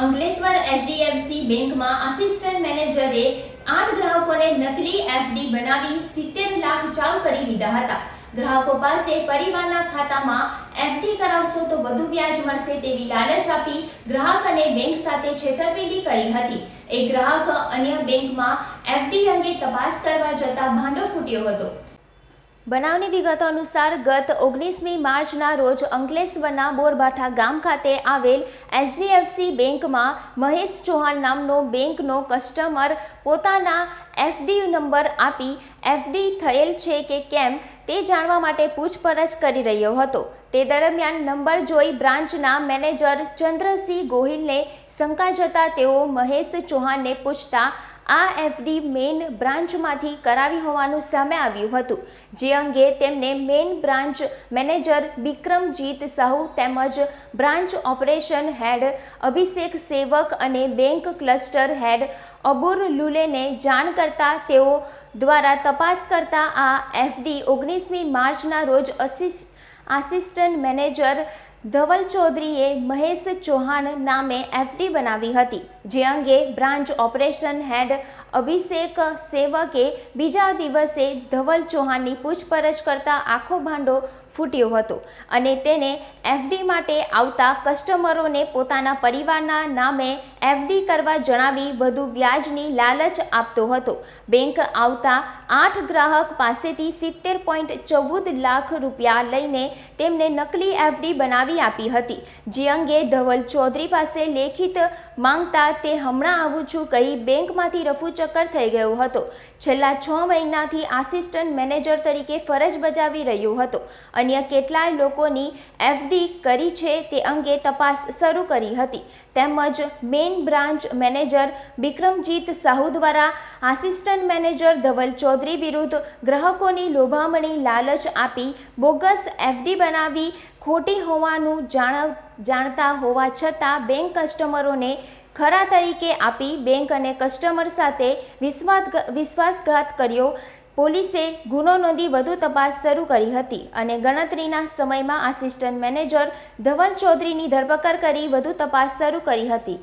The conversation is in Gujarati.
અંકલેશ્વર એચડીએફસી બેંકમાં આસિસ્ટન્ટ મેનેજરે આઠ ગ્રાહકોને નકલી એફડી બનાવી સિત્તેર લાખ ચાલુ કરી લીધા હતા. ગ્રાહકો પાસે પરિવારના ખાતામાં એફડી કરાવશો તો વધુ વ્યાજ મળશે તેવી લાલચ આપી ગ્રાહક અને બેંક સાથે છેતરપિંડી કરી હતી. એક ગ્રાહક અન્ય બેંકમાં એફડી અંગે તપાસ કરવા જતા ભાંડો ફૂટ્યો હતો. બનાવની વિગતો અનુસાર ગત ઓગણીસમી માર્ચના રોજ અંકલેશ્વરના બોરબાઠા ગામ ખાતે આવેલ એચડીએફસી બેંકમાં મહેશ ચૌહાણ નામનો બેંકનો કસ્ટમર પોતાના એફડી નંબર આપી એફડી થયેલ છે કે કેમ તે જાણવા માટે પૂછપરછ કરી રહ્યો હતો. તે દરમિયાન નંબર જોઈ બ્રાન્ચના મેનેજર ચંદ્રસિંહ ગોહિલને શંકા જતા તેઓ મહેશ ચૌહાણને પૂછતા આ એફડી મેઇન બ્રાન્ચમાંથી કરાવી હોવાનું સામે આવ્યું હતું. જે અંગે તેમને main branch manager Vikramjit Sahu તેમજ બ્રાન્ચ ઓપરેશન હેડ અભિષેક સેવક અને બેંક ક્લસ્ટર હેડ અબુર લુલેને જાણ કરતા તેઓ દ્વારા તપાસ કરતા આ એફડી ઓગણીસમી માર્ચના રોજ અસિસ્ટ આસિસ્ટન્ટ મેનેજર ધવલ ચૌધરીએ મહેશ ચૌહાણ નામે એફડી બનાવી હતી, જે અંગે બ્રાન્ચ ઓપરેશન હેડ અભિષેક સેવકે બીજા દિવસે ધવલ ચૌહાણની પૂછપરછ કરતા આખો ભાંડો ફૂટ્યો હતો અને તેને એફડી માટે આવતા કસ્ટમરોને પોતાના પરિવારના નામે એફડી કરવા જણાવી વધુ વ્યાજની લાલચ આપતો હતો. બેંક આવતા આઠ ગ્રાહક પાસેથી સિત્તેર પોઈન્ટ ચૌદ લાખ રૂપિયા લઈને તેમને નકલી એફડી બનાવી આપી હતી. જે અંગે ધવલ ચૌધરી પાસે લેખિત માંગતા તે હમણાં આવું છું કહી બેંકમાંથી રફુચક્કર થઈ ગયો હતો. છેલ્લા છ મહિનાથી આસિસ્ટન્ટ મેનેજર તરીકે ફરજ બજાવી રહ્યો હતો અન્ય કેટલાય લોકોની એફડી કરી છે તે અંગે તપાસ શરૂ કરી હતી. તેમજ main branch manager Vikramjit Sahu દ્વારા આસિસ્ટન્ટ મેનેજર ધવલ ચૌધરી વિરુદ્ધ ગ્રાહકોની લોભામણી લાલચ આપી બોગસ એફડી બનાવી ખોટી હોવાનું જાણ જાણતા હોવા છતાં બેંક કસ્ટમરોને ખરા તરીકે આપી બેંક અને કસ્ટમર સાથે વિશ્વાસ વિશ્વાસઘાત કર્યો. પોલીસે ગુનો નોંધી વધુ તપાસ શરૂ કરી હતી અને ગણતરીના સમયમાં આસિસ્ટન્ટ મેનેજર ધવલ ચૌધરીની ધરપકડ કરી વધુ તપાસ શરૂ કરી હતી.